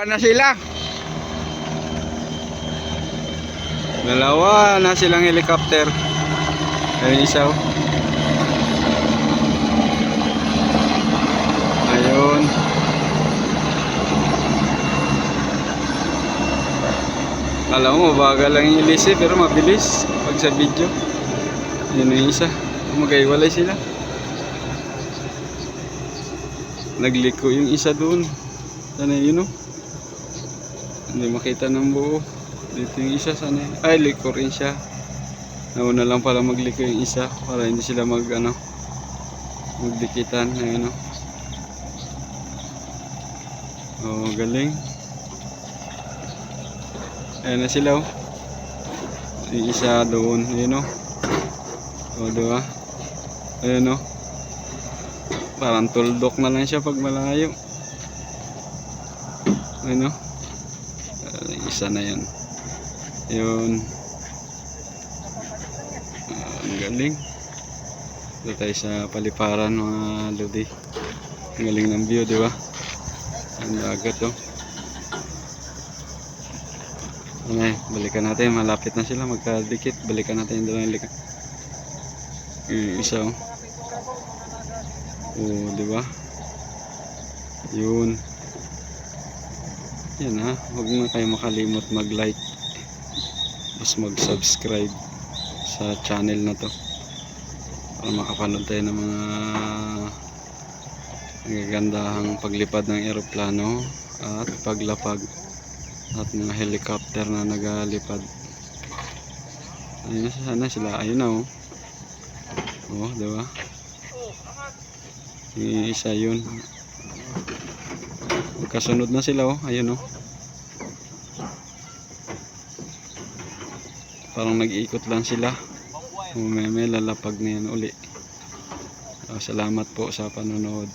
Pa na sila. Dalawa na silang helicopter. Ayun isa. oh. Ayun. Alam mo, bagal lang ilis eh, pero mabilis pag sa video. Yun yung isa. Magaiwalay sila. Nagliko yung isa doon. Sana yun oh. Hindi makita ng buo. Dito yung isa sana. yun. Ay, liko rin siya. Nauna lang pala magliko yung isa para hindi sila mag ano magdikitan. Ayun oh. Oh, galing. Ayan na sila oh. Yung isa doon. Ayun oh. O, diba? Ayun oh. Parang tuldok na lang siya pag malayo. Ayun oh. Isa na yun. Yun. Ah, ang galing. Dito tayo sa paliparan mga lodi. Ang galing ng view, di ba? Ang dagat oh. Ano eh, balikan natin. Malapit na sila magkadikit. Balikan natin yung dalawang likan. Yung isa oh. Oh, di ba? Yun. Yan ha. Huwag na kayo makalimot mag-like. Mas mag-subscribe sa channel na to. Para makapanood tayo ng mga nagagandahang paglipad ng eroplano at paglapag at mga helicopter na nagalipad. Ayun na sana sila. Ayun na oh. Oh, di ba? Yung isa yun. Magkasunod na sila oh. Ayun oh. Parang nag-iikot lang sila. May, may lalapag na yan uli. Oh, salamat po sa panonood.